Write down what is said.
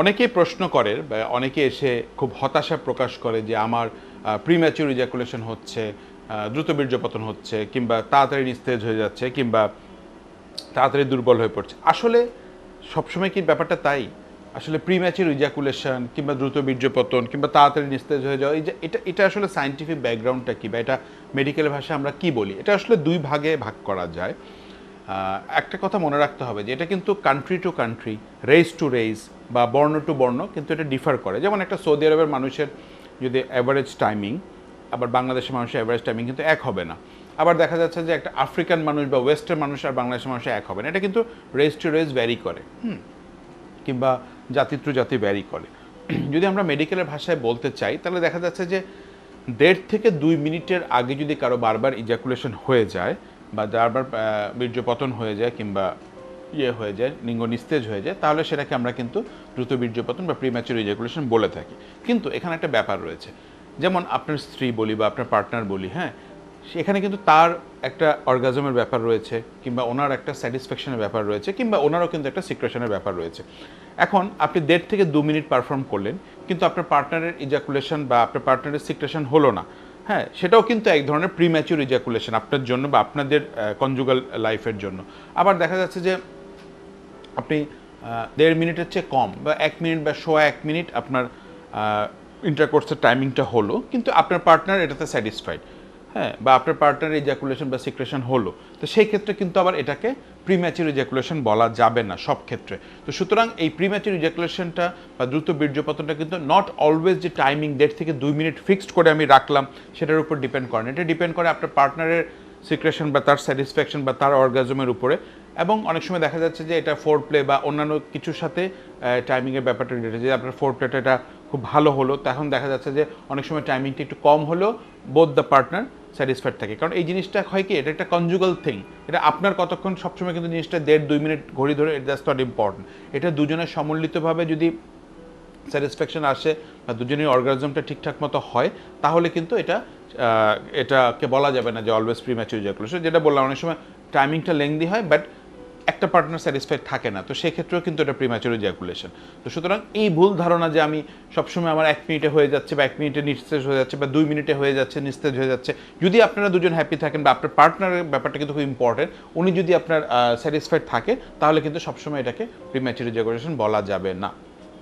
অনেকেই প্রশ্ন করে অনেকে এসে খুব হতাশা প্রকাশ করে যে আমার প্রিম্যাচুর ইজাকুলেশন হচ্ছে দ্রুত বীর্যপতন হচ্ছে, কিংবা তাড়াতাড়ি নিস্তেজ হয়ে যাচ্ছে, কিংবা তাড়াতাড়ি দুর্বল হয়ে পড়ছে। আসলে সবসময় কি ব্যাপারটা তাই? আসলে প্রিম্যাচুর ইজাকুলেশন কিংবা দ্রুত বীর্যপতন কিংবা তাড়াতাড়ি নিস্তেজ হয়ে যাওয়া, এই যে এটা এটা আসলে সাইন্টিফিক ব্যাকগ্রাউন্ডটা কি বা এটা মেডিকেল ভাষায় আমরা কি বলি? এটা আসলে দুই ভাগে ভাগ করা যায়। একটা কথা মনে রাখতে হবে যে এটা কিন্তু country to country race to race বা বর্ণ টু বর্ণ কিন্তু এটা ডিফার করে। যেমন একটা সৌদি আরবের মানুষের যদি অ্যাভারেজ টাইমিং আবার বাংলাদেশের মানুষের অ্যাভারেজ টাইমিং কিন্তু এক হবে না। আবার দেখা যাচ্ছে যে একটা আফ্রিকান মানুষ বা ওয়েস্টার্ন মানুষ আর বাংলাদেশের মানুষের এক হবে না। এটা কিন্তু রেস টু রেস ভ্যারি করে, হুম, কিংবা জাতি টু জাতি ভ্যারি করে। যদি আমরা মেডিকেলের ভাষায় বলতে চাই, তাহলে দেখা যাচ্ছে যে দেড় থেকে দুই মিনিটের আগে যদি কারও বারবার ইজাকুলেশন হয়ে যায় বা বারবার আহ, বীর্যপতন হয়ে যায় কিংবা ইয়ে হয়ে যায় লিঙ্গ নিস্তেজ হয়ে যায় তাহলে সেটাকে আমরা কিন্তু দ্রুত বীর্যপতন বা প্রিম্যাচুর ইজাকুলেশন বলে থাকি। কিন্তু এখানে একটা ব্যাপার রয়েছে। যেমন আপনার স্ত্রী বলি বা আপনার পার্টনার বলি হ্যাঁ সেখানে কিন্তু তার একটা অর্গাজমের ব্যাপার রয়েছে কিংবা ওনার একটা স্যাটিসফ্যাকশনের ব্যাপার রয়েছে কিংবা ওনারও কিন্তু একটা সিক্রেশনের ব্যাপার রয়েছে। এখন আপনি দেড় থেকে দু মিনিট পারফর্ম করলেন কিন্তু আপনার পার্টনারের ইজাকুলেশন বা আপনার পার্টনারের সিক্রেশন হলো না। হ্যাঁ সেটাও কিন্তু এক ধরনের প্রিম্যাচুর ইজাকুলেশন আপনার জন্য বা আপনাদের কনজুগাল লাইফের জন্য। আবার দেখা যাচ্ছে যে আপনি দেড় মিনিটের চেয়ে কম বা এক মিনিট বা শো এক মিনিট আপনার ইন্টারকোর্সের টাইমিংটা হলো, কিন্তু আপনার পার্টনার এটাতে স্যাটিসফাইড হ্যাঁ বা আপনার পার্টনার ইজাকুলেশন বা সিক্রেশন হলো। তো সেই ক্ষেত্রে কিন্তু আবার এটাকে প্রিম্যাচুর ইজাকুলেশন বলা যাবে না সব ক্ষেত্রে। তো সুতরাং এই প্রিম্যাচুর ইজাকুলেশনটা বা দ্রুত বীর্যপতনটা কিন্তু নট অলওয়েজ যে টাইমিং দেড় থেকে দুই মিনিট ফিক্সড করে আমি রাখলাম, সেটার উপর ডিপেন্ড করে না। এটা ডিপেন্ড করে আপনার পার্টনারের সিক্রেশন বা তার স্যাটিসফ্যাকশন বা তার অর্গাজমের উপরে। এবং অনেক সময় দেখা যাচ্ছে যে এটা ফোর প্লে বা অন্যান্য কিছুর সাথে টাইমিংয়ের ব্যাপারটা রিলেটেড যে আপনার ফোর প্লেটা এটা খুব ভালো হলো তখন দেখা যাচ্ছে যে অনেক সময় টাইমিংটা একটু কম হলেও বোথ দ্য পার্টনার স্যাটিসফাইড থাকে। কারণ এই জিনিসটা হয় কি, এটা একটা কনজুগাল থিং এটা আপনার কতক্ষণ সবসময় কিন্তু জিনিসটা দেড়, দুই মিনিট ঘড়ি ধরে দ্যাটস নট ইম্পর্টেন্ট এটা দুজনের সম্মিলিতভাবে যদি স্যাটিসফ্যাকশন আসে বা দুজনের অর্গানিজমটা ঠিকঠাক মতো হয়, তাহলে কিন্তু এটা এটাকে বলা যাবে না যে অলওয়েজ প্রি ম্যাচুর ইজাকুলেশন যেটা বললাম, অনেক সময় টাইমিংটা লেংদি হয় বাট একটা পার্টনার স্যাটিসফাইড থাকে না, তো সেক্ষেত্রেও কিন্তু এটা প্রিম্যাচুর জ্যাকুলেশন তো সুতরাং এই ভুল ধারণা যে আমি সবসময় আমার এক মিনিটে হয়ে যাচ্ছে বা এক মিনিটে নিস্তেজ হয়ে যাচ্ছে বা দুই মিনিটে হয়ে যাচ্ছে, নিস্তেজ হয়ে যাচ্ছে, যদি আপনারা দুজন হ্যাপি থাকেন বা আপনার পার্টনারের ব্যাপারটা কিন্তু খুব ইম্পর্টেন্ট উনি যদি আপনার স্যাটিসফাইড থাকে, তাহলে কিন্তু সবসময় এটাকে প্রিম্যাচুর ইজাকুলেশন বলা যাবে না।